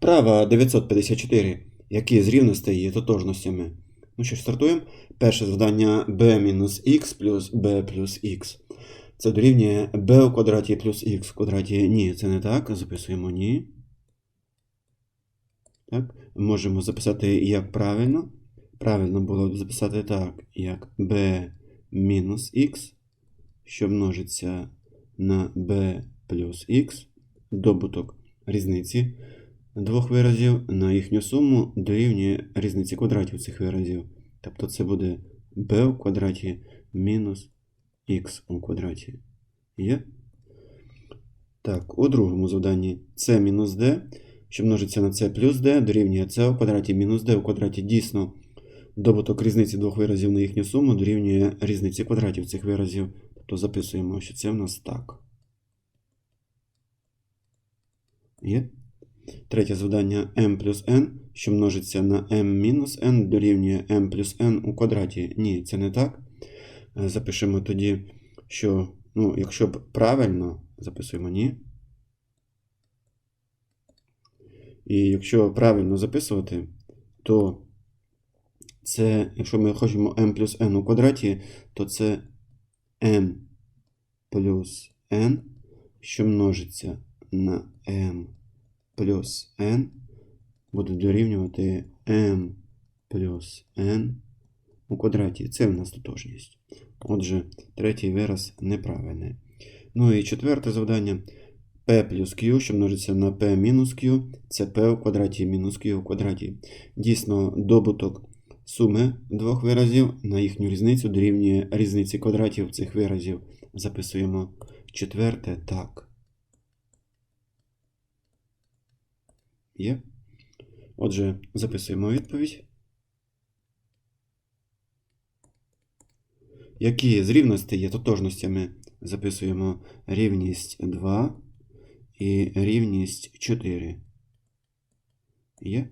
Вправа 954. Які з рівностей є тотожностями? Ну що ж, стартуємо. Перше завдання b-х плюс b плюс х. Це дорівнює b у квадраті плюс х в квадраті. Ні, це не так. Записуємо ні. Так. Можемо записати як правильно. Правильно було б записати так, як b мінус х, що множиться на b плюс х, добуток різниці двох виразів на їхню суму дорівнює різниці квадратів цих виразів. Тобто це буде b у квадраті мінус х у квадраті. Є? Так, у другому завданні c мінус d, що множиться на c плюс d, дорівнює c у квадраті мінус d у квадраті. Дійсно, добуток різниці двох виразів на їхню суму дорівнює різниці квадратів цих виразів. Тобто записуємо, що це в нас так. Є? Третє завдання m плюс n, що множиться на m мінус n, дорівнює m плюс n у квадраті. Ні, це не так. Е, Запишемо тоді, що, ну, якщо б правильно, записуємо ні. І якщо правильно записувати, то це, якщо ми хочемо m плюс n у квадраті, то це m плюс n, що множиться на m плюс n, буде дорівнювати m плюс n у квадраті. Це в нас тотожність. Отже, третій вираз неправильний. Ну і четверте завдання. p плюс q, що множиться на p мінус q, це p у квадраті мінус q у квадраті. Дійсно, добуток суми двох виразів на їхню різницю дорівнює різниці квадратів цих виразів. Записуємо четверте так. Є. Отже, записуємо відповідь. Які з рівностей є тотожностями? Записуємо рівність 2 і рівність 4. Є?